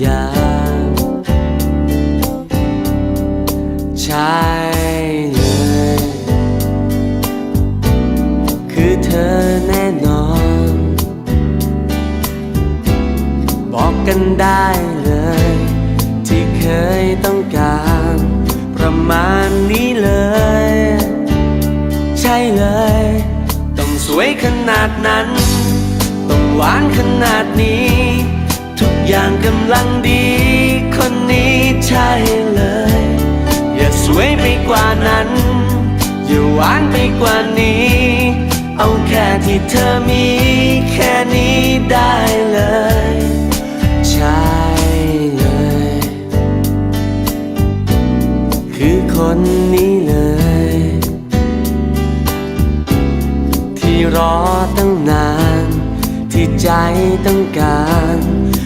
อย่างใช่เลย คือเธอแน่นอน บอกกันได้เลย ที่เคยต้องการ ประมาณนี้เลย ใช่เลย ต้องสวยขนาดนั้น ต้องหวานขนาดนี้ ทุกอย่างกำลังดี คนนี้ใช่เลย อย่าสวยไปกว่านั้น อย่าหวานไปกว่านี้ เอาแค่ที่เธอมี แค่นี้ได้เลย ใช่เลย คือคนนี้เลย ที่รอตั้งนาน ที่ใจต้องการ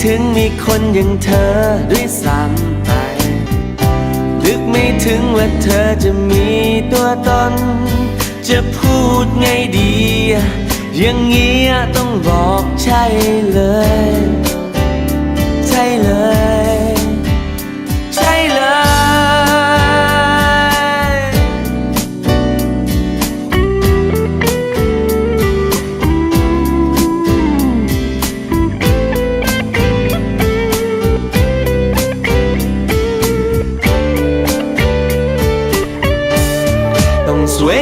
ถึงมีคนอย่างเธอด้วยซ้ำไป นึกไม่ถึงว่าเธอจะมีตัวตน จะพูดไงดี อย่างเงี้ยต้องบอกใช่เลย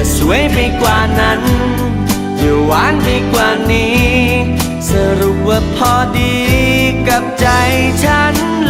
อย่าสวยไปกว่านั้น อย่าหวานไปกว่านี้ สรุปว่าพอดีกับใจฉันเล